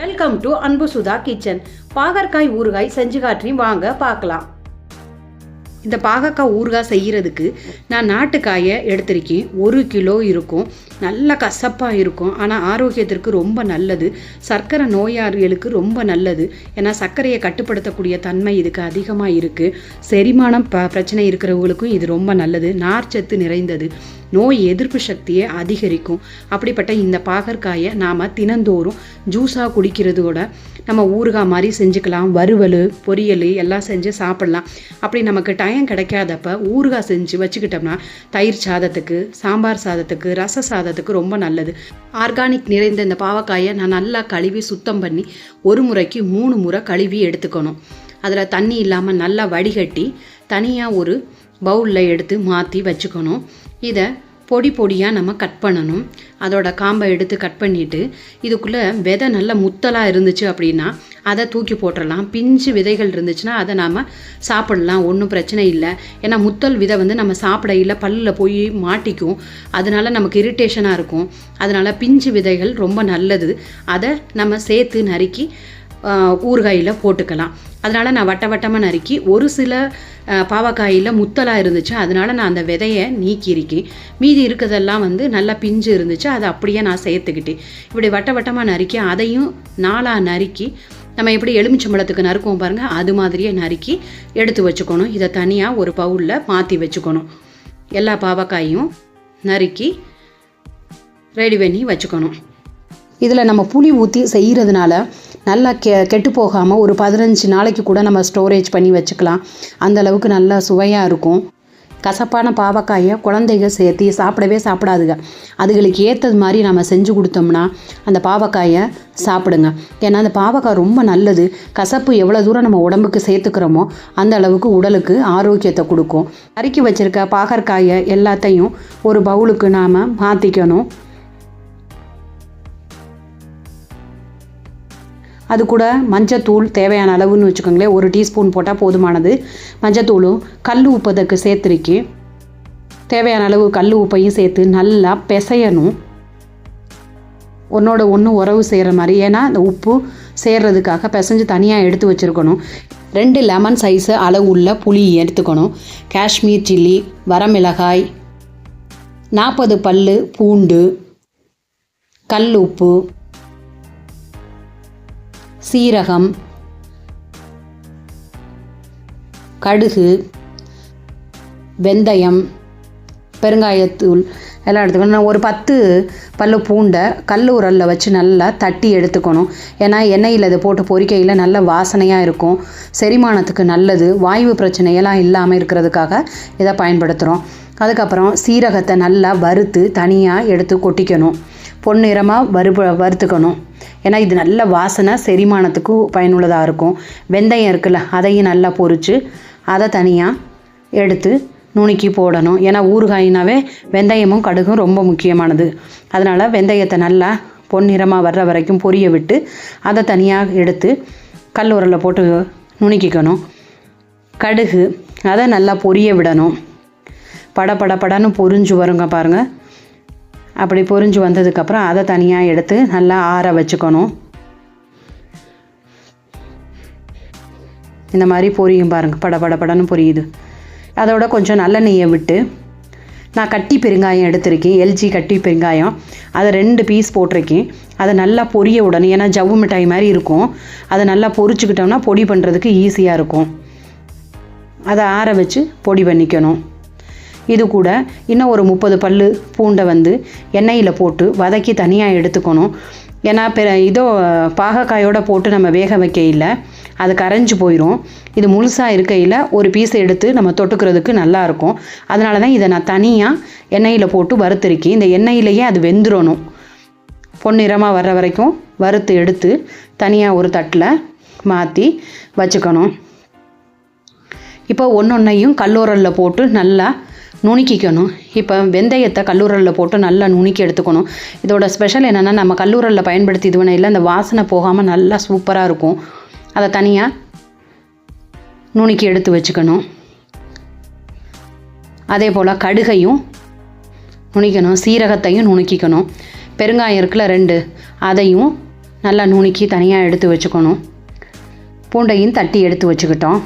Welcome to அன்பு Sudha kitchen பாகற்காய் ஊறுகாய் செஞ்சு காற்றி வாங்க பார்க்கலாம். இந்த பாகக்காய் ஊறுகாய் செய்கிறதுக்கு நான் நாட்டுக்காயை எடுத்திருக்கேன். ஒரு கிலோ இருக்கும். நல்ல கசப்பாக இருக்கும். ஆனால் ஆரோக்கியத்திற்கு ரொம்ப நல்லது. சர்க்கரை நோயாளிகளுக்கு ரொம்ப நல்லது. ஏன்னா சர்க்கரையை கட்டுப்படுத்தக்கூடிய தன்மை இதுக்கு அதிகமாக இருக்குது செரிமானம் ப பிரச்சனை இருக்கிறவங்களுக்கும் இது ரொம்ப நல்லது. நார்ச்சத்து நிறைந்தது. நோய் எதிர்ப்பு சக்தியை அதிகரிக்கும். அப்படிப்பட்ட இந்த பாகற்காயை நாம் தினந்தோறும் ஜூஸாக குடிக்கிறதோட நம்ம ஊறுகாய் மாதிரி செஞ்சுக்கலாம். வறுவல் பொரியல் எல்லாம் செஞ்சு சாப்பிட்லாம். அப்படி நமக்கு டைம் கிடைக்காதப்ப ஊறுகாய் செஞ்சு வச்சுக்கிட்டோம்னா தயிர் சாதத்துக்கு சாம்பார் சாதத்துக்கு ரச சாதத்துக்கு ரொம்ப நல்லது. ஆர்கானிக் நிறைந்த இந்த பாவக்காயை நான் நல்லா கழுவி சுத்தம் பண்ணி ஒரு முறைக்கு மூணு முறை கழுவி எடுத்துக்கணும். அதில் தண்ணி இல்லாமல் நல்லா வடிகட்டி தனியாக ஒரு பவுலில் எடுத்து மாற்றி வச்சுக்கணும். இதை பொடி பொடியாக நம்ம கட் பண்ணணும். அதோட காம்பை எடுத்து கட் பண்ணிவிட்டு இதுக்குள்ளே விதை நல்ல முத்தலாக இருந்துச்சு அப்படின்னா அதை தூக்கி போட்டுடலாம் பிஞ்சு விதைகள் இருந்துச்சுன்னா அதை நாம் சாப்பிடலாம். ஒன்றும் பிரச்சனை இல்லை. ஏன்னா முத்தல் விதை வந்து நம்ம சாப்பிட இல்லை பல்லில் போய் மாட்டிக்கும். அதனால நமக்கு இரிட்டேஷனாக இருக்கும். அதனால் பிஞ்சு விதைகள் ரொம்ப நல்லது. அதை நம்ம சேர்த்து நறுக்கி ஊறுகாயில் போட்டுக்கலாம். அதனால் நான் வட்ட வட்டமாக நறுக்கி ஒரு சில பாவக்காயில் முத்தலாக இருந்துச்சு. அதனால் நான் அந்த விதையை நீக்கியிருக்கேன். மீதி இருக்கிறதெல்லாம் வந்து நல்லா பிஞ்சு இருந்துச்சு. அதை அப்படியே நான் சேர்த்துக்கிட்டேன். இப்படி வட்ட வட்டமாக நறுக்கி அதையும் நாளாக நறுக்கி நம்ம எப்படி எலுமிச்சம்பழத்துக்கு நறுக்குவோம் பாருங்கள் அது மாதிரியே நறுக்கி எடுத்து வச்சுக்கணும். இதை தனியாக ஒரு பவுலில் மாற்றி வச்சுக்கணும். எல்லா பாவக்காயும் நறுக்கி ரெடி பண்ணி வச்சுக்கணும். இதில் நம்ம புளி ஊற்றி செய்கிறதுனால நல்லா கெ கெட்டு போகாமல் ஒரு பதினஞ்சு நாளைக்கு கூட நம்ம ஸ்டோரேஜ் பண்ணி வச்சுக்கலாம். அந்த அளவுக்கு நல்லா சுவையாக இருக்கும். கசப்பான பாவக்காயை குழந்தைங்க சேர்த்து சாப்பிடவே சாப்பிடாதுங்க. அதுகளுக்கு ஏற்றது மாதிரி நம்ம செஞ்சு கொடுத்தோம்னா அந்த பாவக்காயை சாப்பிடுங்க. ஏன்னா அந்த பாவக்காய் ரொம்ப நல்லது. கசப்பு எவ்வளோ தூரம் நம்ம உடம்புக்கு சேர்த்துக்கிறோமோ அந்த அளவுக்கு உடலுக்கு ஆரோக்கியத்தை கொடுக்கும். அறுக்கி வச்சுருக்க பாகற்காயை எல்லாத்தையும் ஒரு பவுலுக்கு நாம் மாற்றிக்கணும் அது கூட மஞ்சத்தூள் தேவையான அளவுன்னு வச்சுக்கோங்களேன் ஒரு டீஸ்பூன் போட்டால் போதுமானது. மஞ்சத்தூளும் கல் உப்பு அதுக்கு சேர்த்துருக்கி தேவையான அளவு கல் உப்பையும் சேர்த்து நல்லா பிசையணும். ஒன்றோட ஒன்று உறவு செய்கிற மாதிரி ஏன்னா அந்த உப்பு சேர்றதுக்காக பிசைஞ்சு தனியாக எடுத்து வச்சுருக்கணும். ரெண்டு லெமன் சைஸு அளவு உள்ள புளி எடுத்துக்கணும். காஷ்மீர் சில்லி வரமிளகாய் நாற்பது பல் பூண்டு கல் உப்பு சீரகம் கடுகு வெந்தயம் பெருங்காயத்தூள் எல்லாம் எடுத்துக்கணும். ஒரு பத்து பல்லு பூண்டை கல் உரலில் வச்சு நல்லா தட்டி எடுத்துக்கணும். ஏன்னா எண்ணெயில் இதை போட்டு பொரிக்கையில் நல்ல வாசனையாக இருக்கும். செரிமானத்துக்கு நல்லது. வாயு பிரச்சனையெல்லாம் இல்லாமல் இருக்கிறதுக்காக இதை பயன்படுத்துகிறோம் அதுக்கப்புறம் சீரகத்தை நல்லா வறுத்து தனியாக எடுத்து கொட்டிக்கணும். பொன்னிறமாக வறு வறுத்துக்கணும். ஏன்னா இது நல்ல வாசனை செரிமானத்துக்கும் பயனுள்ளதாக இருக்கும். வெந்தயம் இருக்குல்ல அதையும் நல்லா பொரித்து அதை தனியாக எடுத்து நுணுக்கி போடணும். ஏன்னா ஊறுகாயினாவே வெந்தயமும் கடுகும் ரொம்ப முக்கியமானது. அதனால் வெந்தயத்தை நல்லா பொன்னிறமாக வர்ற வரைக்கும் பொரிய விட்டு அதை தனியாக எடுத்து கல் உரலில் போட்டு நுணுக்கிக்கணும். கடுகு அதை நல்லா பொரிய விடணும். பட பட படன்னு பொரிஞ்சு வருங்க பாருங்கள் அப்படி பொரிஞ்சு வந்ததுக்கப்புறம் அதை தனியாக எடுத்து நல்லா ஆற வச்சுக்கணும். இந்த மாதிரி பொரியும் பாருங்கள் பட பட படன்னு பொரியுது. அதோட கொஞ்சம் நல்லெண்ணெயை விட்டு நான் கட்டி பெருங்காயம் எடுத்திருக்கேன். எல்ஜி கட்டி பெருங்காயம். அதை ரெண்டு பீஸ் போட்டிருக்கேன். அதை நல்லா பொரிய விடணும் ஏன்னா ஜவ்வு மிட்டாய் மாதிரி இருக்கும். அதை நல்லா பொரிச்சுக்கிட்டோம்னா பொடி பண்ணுறதுக்கு ஈஸியாக இருக்கும். அதை ஆற வச்சு பொடி பண்ணிக்கணும். இது கூட இன்னும் ஒரு முப்பது பல் பூண்டை வந்து எண்ணெயில் போட்டு வதக்கி தனியாக எடுத்துக்கணும். ஏன்னா பெ இதோ பாகக்காயோட போட்டு நம்ம வேக வைக்கையில் அது கரைஞ்சி போயிடும் இது முழுசாக இருக்கையில் ஒரு பீஸை எடுத்து நம்ம தொட்டுக்கிறதுக்கு நல்லாயிருக்கும் அதனால தான் இதை நான் தனியாக எண்ணெயில் போட்டு வறுத்துருக்கேன். இந்த எண்ணெயிலேயே அது வெந்துடணும் பொன்னிறமாக வர்ற வரைக்கும் வறுத்து எடுத்து தனியாக ஒரு தட்டில் மாற்றி வச்சுக்கணும். இப்போ ஒன்று ஒன்றையும் கல்லூரலில் போட்டு நல்லா நுணுக்கிக்கணும். இப்போ வெந்தயத்தை கல்லூரலில் போட்டு நல்லா நுணுக்கி எடுத்துக்கணும். இதோட ஸ்பெஷல் என்னென்னா நம்ம கல்லூரலில் பயன்படுத்தி இது இல்லை அந்த வாசனை போகாமல் நல்லா சூப்பராக இருக்கும். அதை தனியாக நுணுக்கி எடுத்து வச்சுக்கணும். அதே போல் கடுகையும் நுணிக்கணும். சீரகத்தையும் நுணுக்கிக்கணும். பெருங்காயம் இருக்குல்ல ரெண்டு. அதையும் நல்லா நுணுக்கி தனியாக எடுத்து வச்சுக்கணும். பூண்டையும் தட்டி எடுத்து வச்சுக்கிட்டோம்.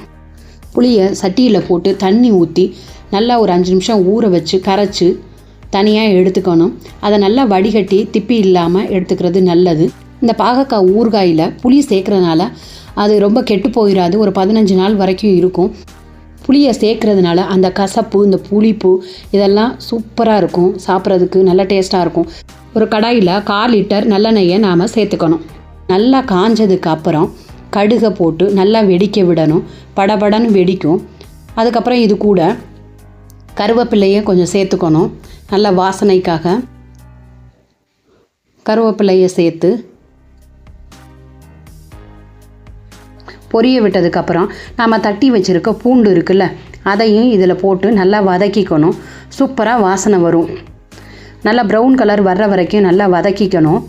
புளியை சட்டியில் போட்டு தண்ணி ஊற்றி நல்லா ஒரு அஞ்சு நிமிஷம் ஊற வச்சு கரைச்சி தனியாக எடுத்துக்கணும். அதை நல்லா வடிகட்டி திப்பி இல்லாமல் எடுத்துக்கிறது நல்லது. இந்த பாகக்காய் ஊறுகாயில் புளி சேர்க்கறதுனால அது ரொம்ப கெட்டு போயிடாது ஒரு பதினஞ்சு நாள் வரைக்கும் இருக்கும். புளியை சேர்க்கறதுனால அந்த கசப்பு இந்த புளிப்பு இதெல்லாம் சூப்பராக இருக்கும். சாப்பிட்றதுக்கு நல்ல டேஸ்ட்டாக இருக்கும். ஒரு கடாயில் கால் லிட்டர் நல்லெண்ணெயை நாம் சேர்த்துக்கணும். நல்லா காஞ்சதுக்கு அப்புறம் கடுகை போட்டு நல்லா வெடிக்க விடணும். படபடன்னு வெடிக்கும். அதுக்கப்புறம் இது கூட கருவேப்பிலையை கொஞ்சம் சேர்த்துக்கணும். நல்ல வாசனைக்காக. கருவேப்பிலையை சேர்த்து பொரிய விட்டதுக்கப்புறம் நாம் தட்டி வச்சுருக்க பூண்டு இருக்குல்ல அதையும் இதில் போட்டு நல்லா வதக்கிக்கணும். சூப்பராக வாசனை வரும். நல்லா ப்ரௌன் கலர் வர்ற வரைக்கும் நல்லா வதக்கிக்கணும்.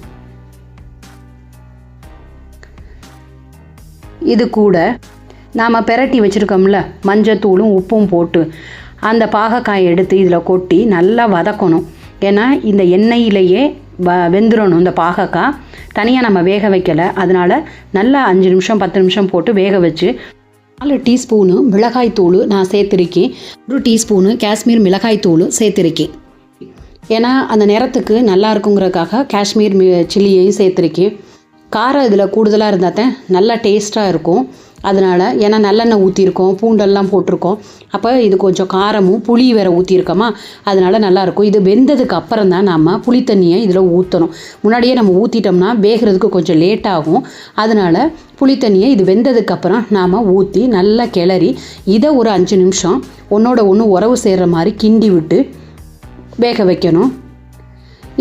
இது கூட நாம் பெரட்டி வச்சுருக்கோம்ல மஞ்சத்தூளும் உப்பும் போட்டு. அந்த பாகக்காயை எடுத்து இதில் கொட்டி நல்லா வதக்கணும். ஏன்னா இந்த எண்ணெயிலேயே வ வெந்துடணும் இந்த பாகக்காய் தனியாக நம்ம வேக வைக்கலை. அதனால் நல்லா அஞ்சு நிமிஷம் பத்து நிமிஷம் போட்டு வேக வச்சு நாலு டீஸ்பூனு மிளகாய் தூள் நான் சேர்த்துருக்கேன். ஒரு டீஸ்பூனு காஷ்மீர் மிளகாய் தூள் சேர்த்துருக்கேன். ஏன்னா அந்த நிறத்துக்கு நல்லா இருக்குங்கிறதுக்காக காஷ்மீர் மி சில்லியையும் சேர்த்துருக்கேன். காரம் இதில் கூடுதலாக இருந்தால் தான் நல்லா டேஸ்ட்டாக இருக்கும். அதனால் ஏன்னா நல்லெண்ணெய் ஊற்றிருக்கோம் பூண்டெல்லாம் போட்டிருக்கோம். அப்போ இது கொஞ்சம் காரமும் புளி வேற ஊற்றிருக்கோமா அதனால் நல்லாயிருக்கும் இது வெந்ததுக்கு அப்புறம் தான் நம்ம புளி தண்ணியை இதில் ஊற்றணும் முன்னாடியே நம்ம ஊற்றிட்டோம்னா வேகிறதுக்கு கொஞ்சம் லேட் ஆகும். அதனால் புளி தண்ணியை இது வெந்ததுக்கப்புறம் நாம் ஊற்றி நல்லா கிளறி இதை ஒரு அஞ்சு நிமிஷம் ஒன்றோட ஒன்று உறவு சேர்கிற மாதிரி கிண்டி விட்டு வேக வைக்கணும்.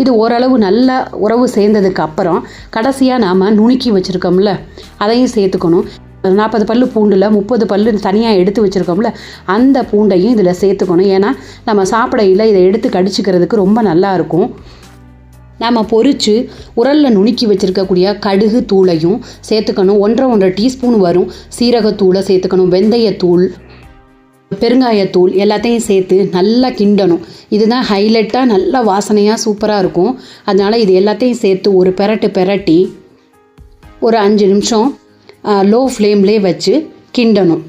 இது ஓரளவு நல்லா உறவு சேர்ந்ததுக்கு அப்புறம் கடைசியாக நாம் நுணுக்கி வச்சுருக்கோம்ல அதையும் சேர்த்துக்கணும். நாற்பது பல்லு பூண்டில் முப்பது பல்லு தனியாக எடுத்து வச்சுருக்கோம்ல அந்த பூண்டையும் இதில் சேர்த்துக்கணும். ஏன்னா நம்ம சாப்பிடையில் இதை எடுத்து கடிச்சிக்கிறதுக்கு ரொம்ப நல்லா இருக்கும். நாம் பொரித்து உரலில் நுணுக்கி வச்சுருக்கக்கூடிய கடுகு தூளையும் சேர்த்துக்கணும். ஒன்றரை ஒன்றரை டீஸ்பூன் வரும். சீரகத்தூளை சேர்த்துக்கணும். வெந்தயத்தூள் பெருங்காயத்தூள் எல்லாத்தையும் சேர்த்து நல்லா கிண்டணும். இதுதான் ஹைலைட்டாக நல்லா வாசனையாக சூப்பராக இருக்கும். அதனால் இது எல்லாத்தையும் சேர்த்து ஒரு பெரட்டு பெரட்டி ஒரு அஞ்சு நிமிஷம் லோ ஃப்ளேம்லேயே வச்சு கிண்டணும்.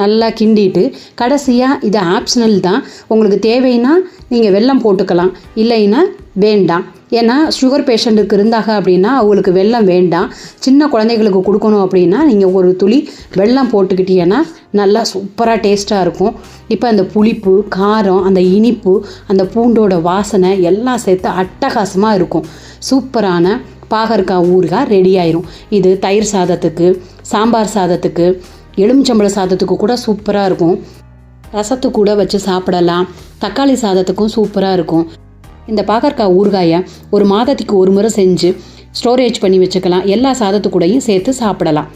நல்லா கிண்டிட்டு கடைசியாக இது ஆப்ஷனல் தான். உங்களுக்கு தேவைன்னா நீங்கள் வெல்லம் போட்டுக்கலாம். இல்லைன்னா வேண்டாம். ஏன்னா சுகர் பேஷண்ட்டுக்கு இருந்தாங்க அப்படின்னா அவங்களுக்கு வெல்லம் வேண்டாம். சின்ன குழந்தைகளுக்கு கொடுக்கணும் அப்படின்னா நீங்கள் ஒரு துளி வெல்லம் போட்டுக்கிட்டீங்கன்னா நல்லா சூப்பராக டேஸ்ட்டாக இருக்கும். இப்போ அந்த புளிப்பு காரம் அந்த இனிப்பு அந்த பூண்டோட வாசனை எல்லாம் சேர்த்து அட்டகாசமாக இருக்கும். சூப்பரான பாகற்காய் ஊறுகாய் ரெடி ஆயிரும். இது தயிர் சாதத்துக்கு சாம்பார் சாதத்துக்கு எலுமிச்சம்பழ சாதத்துக்கு கூட சூப்பராக இருக்கும். ரசத்து கூட வச்சு சாப்பிடலாம். தக்காளி சாதத்துக்கும் சூப்பராக இருக்கும். இந்த பாகற்காய் ஊறுகாயை ஒரு மாதத்துக்கு ஒரு முறை செஞ்சு ஸ்டோரேஜ் பண்ணி வச்சுக்கலாம். எல்லா சாதத்துக்கூடையும் சேர்த்து சாப்பிடலாம்.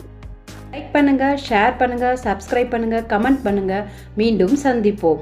லைக் பண்ணுங்கள் ஷேர் பண்ணுங்கள் சப்ஸ்கிரைப் பண்ணுங்கள் கமெண்ட் பண்ணுங்கள் மீண்டும் சந்திப்போம்.